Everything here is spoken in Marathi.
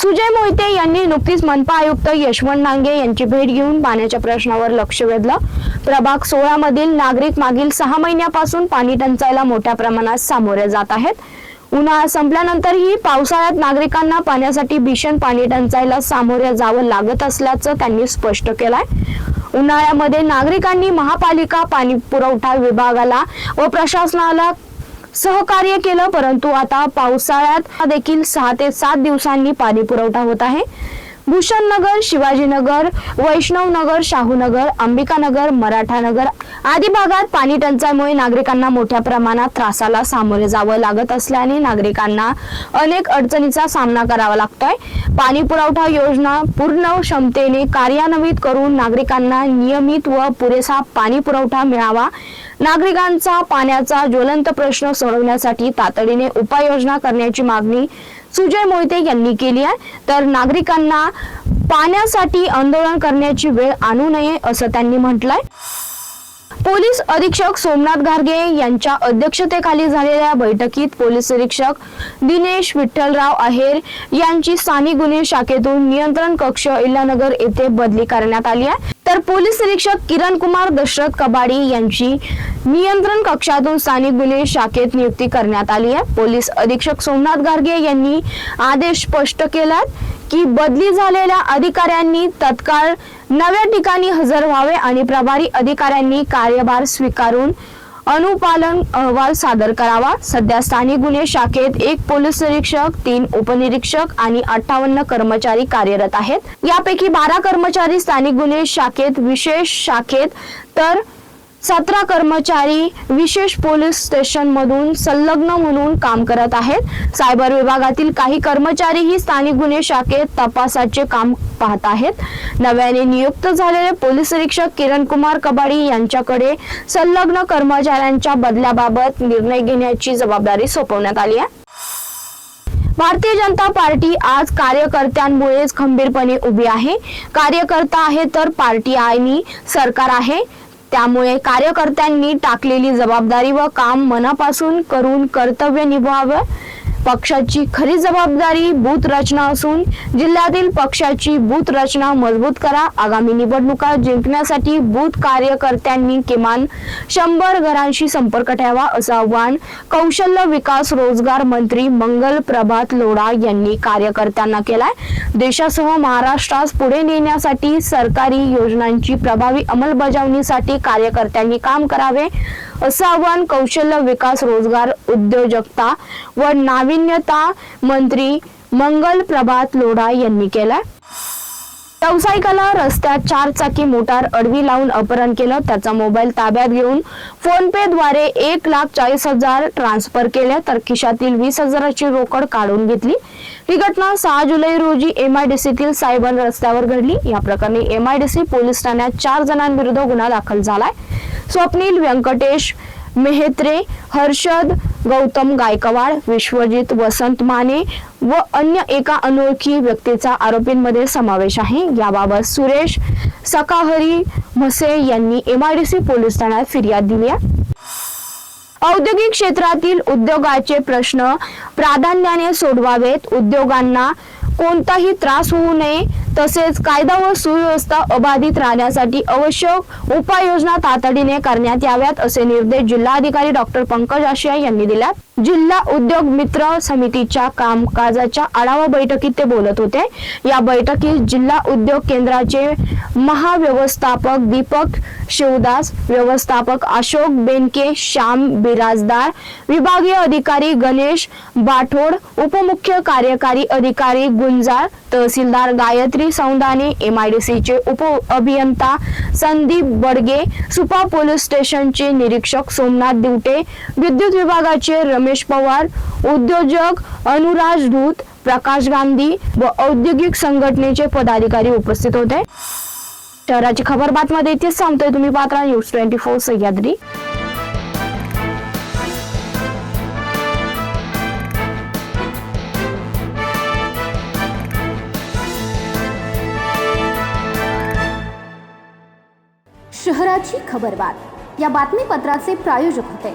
सुजय मोहिते यांनी नुकतीच मनपा आयुक्त यशवंत नांगे यांची भेट घेऊन पाण्याच्या प्रश्नावर लक्ष वेधलं. प्रभाग सोळा मधील नागरिक मागील सहा महिन्यापासून पाणी टंचाईला मोठ्या प्रमाणात सामोरे जात आहेत. उन्हाळा संपल्यानंतरही पावसाळ्यात नागरिकांना पाण्यासाठी भीषण पाणी टंचाईला सामोरे जावं लागत असल्याचं त्यांनी स्पष्ट केलंय. उन्हाळ्यामध्ये नागरिकांनी महापालिका पाणी पुरवठा विभागाला व प्रशासनाला सहकार्य केलं परंतु आता पावसाळ्यात देखील सहा ते सात दिवसांनी पाणी पुरवठा होत आहे. भूषणनगर शिवाजीनगर वैष्णवनगर शाहूनगर अंबिकानगर मराठानगर आदी भागात पाणी टंचाईमुळे नागरिकांना मोठ्या प्रमाणात त्रासाला सामोरे जावं लागत असल्याने नागरिकांना अनेक अडचणीचा सामना करावा लागतोय. पाणी पुरवठा योजना पूर्ण क्षमतेने कार्यान्वित करून नागरिकांना नियमित व पुरेसा पाणी पुरवठा मिळावा. नागरिकांचा पाण्याचा ज्वलंत प्रश्न सोडवण्यासाठी तातडीने उपाययोजना करण्याची मागणी सुजय मोहिते यांनी केली आहे. तर नागरिकांना पाण्यासाठी आंदोलन करण्याची वेळ आणू नये असं त्यांनी म्हटलंय. पोलीस अधीक्षक सोमनाथ घारगे यांच्या अध्यक्षतेखाली झालेल्या बैठकीत पोलीस निरीक्षक दिनेश विठ्ठलराव आहेर यांची स्थानिक गुन्हे शाखेतून नियंत्रण कक्ष इल्लानगर येथे बदली करण्यात आली आहे. तर पोलीस निरीक्षक किरण कुमार दशरथ कबाडी यांची नियंत्रण कक्षातून स्थानिक गुन्हे शाखेत नियुक्ती करण्यात आली आहे. पोलीस अधीक्षक सोमनाथ गार्गे यांनी आदेश स्पष्ट केलात की बदली झालेल्या अधिकाऱ्यांनी तत्काळ नव्या ठिकाणी हजर व्हावे आणि प्रभारी अधिकाऱ्यांनी कार्यभार स्वीकारून अनुपालन अहवाल सादर करावा. सध्या स्थानिक गुन्हे शाखेत एक पोलीस निरीक्षक तीन उपनिरीक्षक आणि अठ्ठावन्न कर्मचारी कार्यरत आहेत. यापैकी बारा कर्मचारी स्थानिक गुन्हे शाखेत विशेष शाखेत तर सतरा कर्मचारी विशेष पोलीस स्टेशन मधून संलग्न म्हणून काम करत आहेत. सायबर विभागातील काही कर्मचारीही स्थानिक गुन्हे शाखेत तपासाचे काम पाहत आहेत. नव्याने नियुक्त झालेले पोलीस निरीक्षक किरण कुमार कबाडी यांच्याकडे संलग्न कर्मचाऱ्यांच्या बदल्याबाबत निर्णय घेण्याची जबाबदारी सोपवण्यात आली आहे. भारतीय जनता पार्टी आज कार्यकर्त्यांमुळेच खंबीरपणे उभी आहे. कार्यकर्ता आहे तर पार्टी आणि सरकार आहे. त्यामुळे कार्यकर्त्यांनी टाकलेली जबाबदारी व काम मनापासून करून कर्तव्य निभावं पक्षाची खरी जबाबदारी बूथ रचना असून जिल्ह्यातील पक्षाची बूथ रचना मजबूत करा. आगामी निवडणुका जिंकण्यासाठी बूथ कार्यकर्त्यांनी किमान शंभर घरांशी संपर्क ठेवा असं आव्हान कौशल्य विकास रोजगार मंत्री मंगल प्रभात लोढा यांनी कार्यकर्त्यांना केलाय. देशासह महाराष्ट्रास पुढे नेण्यासाठी सरकारी योजनांची प्रभावी अंमलबजावणीसाठी कार्यकर्त्यांनी काम करावे असं आवाहन कौशल्य विकास रोजगार उद्योजकता व नाविन्यता मंत्री मंगल प्रभात लोढा यांनी केलाय. व्यावसायिकाला रस्त्यात चार चाकी मोटार अडवी लावून अपहरण केलं. त्याचा मोबाईल ताब्यात घेऊन फोन पे द्वारे एक लाख चाळीस हजार ट्रान्सफर केले तर खिशातील वीस हजाराची रोकड काढून घेतली. ही घटना सहा जुलै रोजी एमआयडीसीतील सायबन रस्त्यावर घडली. या प्रकरणी एमआयडीसी पोलीस ठाण्यात चार जणांविरुद्ध गुन्हा दाखल झालाय. स्वप्नील व्यंकटेश मेहत्रे हर्षद गौतम गायकवाड विश्वजित वसंत माने व अन्य एका अनोळखी व्यक्तीचा आरोपींमध्ये समावेश आहे. याबाबत सुरेश सकाहरी म्हसे यांनी एमआयडीसी पोलीस ठाण्यात फिर्याद दिली आहे. औद्योगिक क्षेत्रातील उद्योगाचे प्रश्न प्राधान्याने सोडवावेत. उद्योगांना कोणताही त्रास होऊ नये. तसेच कायदा व सुव्यवस्था अबाधित राहण्यासाठी आवश्यक उपाययोजना तातडीने करण्यात याव्यात असे निर्देश जिल्हाधिकारी डॉक्टर पंकज आशिया यांनी दिल्यात. जिल्हा उद्योग मित्र समितीच्या कामकाजाच्या आढावा बैठकीत ते बोलत होते. या बैठकीत जिल्हा उद्योग केंद्राचे महाव्यवस्थापक दीपक शिवदास व्यवस्थापक अशोक बेनके श्याम बिराजदार विभागीय अधिकारी गणेश बाठोड उपमुख्य कार्यकारी अधिकारी गुंजार तहसीलदार Gayatri Soundane M I D सीचे उप अभियंता संदीप बडगे सुपा पोलीस स्टेशनचे निरीक्षक सोमनाथ दिवटे विद्युत विभागाचे रमेश रमेश पवार उद्योजक अनुराज धूत प्रकाश गांधी व औद्योगिक संघटनेचे पदाधिकारी उपस्थित होते. शहराची खबर बातमध्ये इथेच सांगतोय तुम्ही Patra news twenty four Sahyadri. शहराची खबरबात या बातमीपत्राचे प्रायोजक होते.